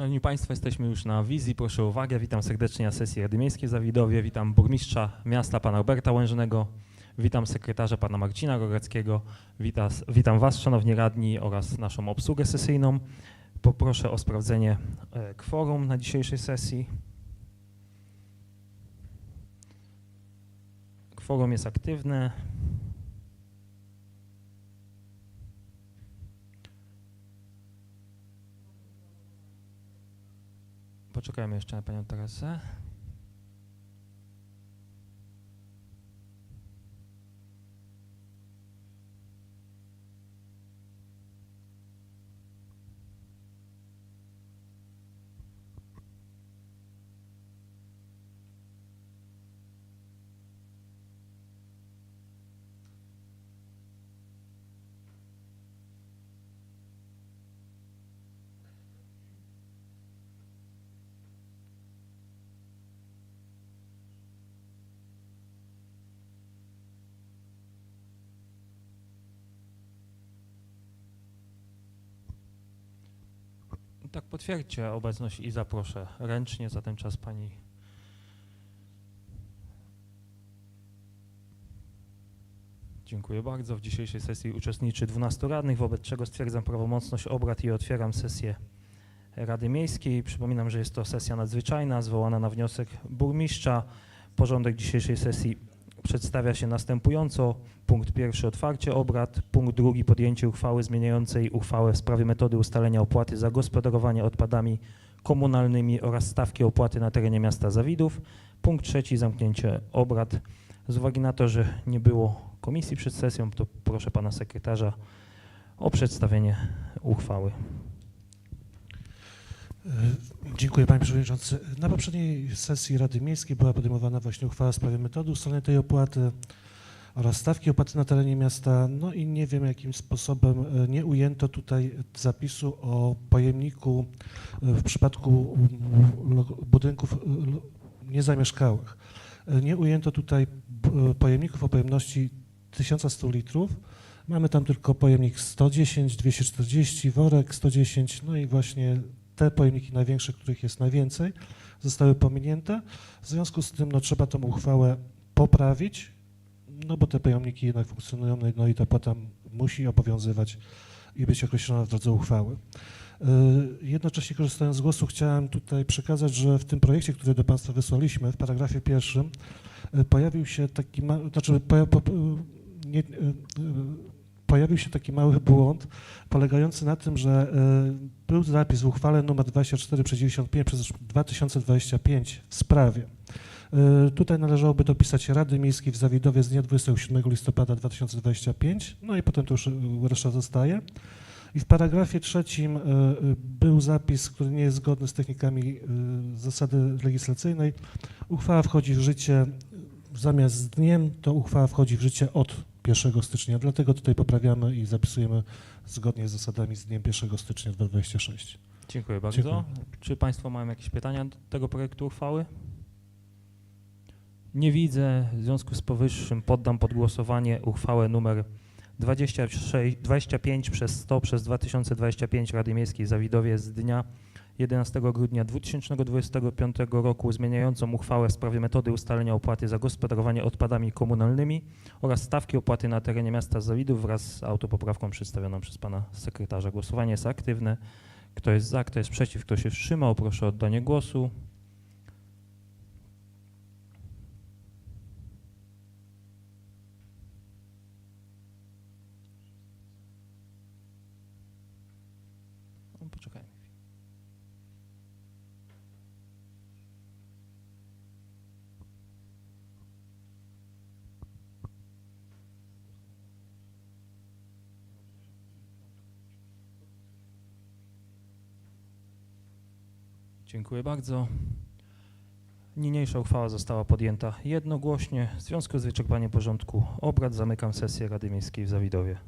Szanowni Państwo, jesteśmy już na wizji. Proszę o uwagę. Witam serdecznie na sesji Rady Miejskiej w Zawidowie. Witam burmistrza miasta, pana Roberta Łężnego. Witam sekretarza, pana Marcina Rogackiego. Witas, witam Was, szanowni radni oraz naszą obsługę sesyjną. Poproszę o sprawdzenie e, kworum na dzisiejszej sesji. Kworum jest aktywne. Poczekajmy jeszcze na panią Teresę. Tak, potwierdźcie obecność i zaproszę ręcznie, za ten czas pani. Dziękuję bardzo. W dzisiejszej sesji uczestniczy 12 radnych, wobec czego stwierdzam prawomocność obrad i otwieram sesję Rady Miejskiej. Przypominam, że jest to sesja nadzwyczajna zwołana na wniosek burmistrza. Porządek dzisiejszej sesji przedstawia się następująco. Punkt pierwszy otwarcie obrad, punkt drugi podjęcie uchwały zmieniającej uchwałę w sprawie metody ustalenia opłaty za gospodarowanie odpadami komunalnymi oraz stawki opłaty na terenie miasta Zawidów. Punkt trzeci zamknięcie obrad. Z uwagi na to, że nie było komisji przed sesją, to proszę pana sekretarza o przedstawienie uchwały. E, Dziękuję Panie Przewodniczący. Na poprzedniej sesji Rady Miejskiej była podejmowana właśnie uchwała w sprawie metody ustalenia tej opłaty oraz stawki opłaty na terenie miasta. No i nie wiem jakim sposobem e, nie ujęto tutaj zapisu o pojemniku e, w przypadku mm, budynków niezamieszkałych. Nie ujęto tutaj pojemników o pojemności 1100 litrów. Mamy tam tylko pojemnik 110, 240, worek 110, no i właśnie te pojemniki największe, których jest najwięcej, zostały pominięte. W związku z tym no, trzeba tą uchwałę poprawić, no bo te pojemniki jednak funkcjonują, no i- no ta płata musi obowiązywać i być określona w drodze uchwały. Yy, Jednocześnie korzystając z głosu chciałem tutaj przekazać, że w tym projekcie, który do Państwa wysłaliśmy, w paragrafie pierwszym yy, pojawił się taki, znaczy po, po, nie, yy, pojawił się taki mały błąd polegający na tym, że yy, był zapis w uchwale nr 24 przez 95 przez 2025 w sprawie. Yy, Tutaj należałoby dopisać Rady Miejskiej w Zawidowie z dnia 27 listopada 2025, no i potem to już yy, reszta zostaje. I w paragrafie trzecim był zapis, który nie jest zgodny z technikami zasady legislacyjnej. Uchwała wchodzi w życie zamiast z dniem, to uchwała wchodzi w życie od 1 stycznia. Dlatego tutaj poprawiamy i zapisujemy zgodnie z zasadami z dniem 1 stycznia 2026. Dziękuję bardzo. Dziękuję. Czy Państwo mają jakieś pytania do tego projektu uchwały? Nie widzę. W związku z powyższym poddam pod głosowanie uchwałę numer 26, 25 przez 100 przez 2025 Rady Miejskiej Zawidowie z dnia 11 grudnia 2025 roku zmieniającą uchwałę w sprawie metody ustalenia opłaty za gospodarowanie odpadami komunalnymi oraz stawki opłaty na terenie miasta Zawidów wraz z autopoprawką przedstawioną przez pana sekretarza. Głosowanie jest aktywne. Kto jest za, kto jest przeciw, kto się wstrzymał, proszę o oddanie głosu. Poczekajmy. Dziękuję bardzo. Niniejsza uchwała została podjęta jednogłośnie. W związku z wyczerpaniem porządku obrad zamykam sesję Rady Miejskiej w Zawidowie.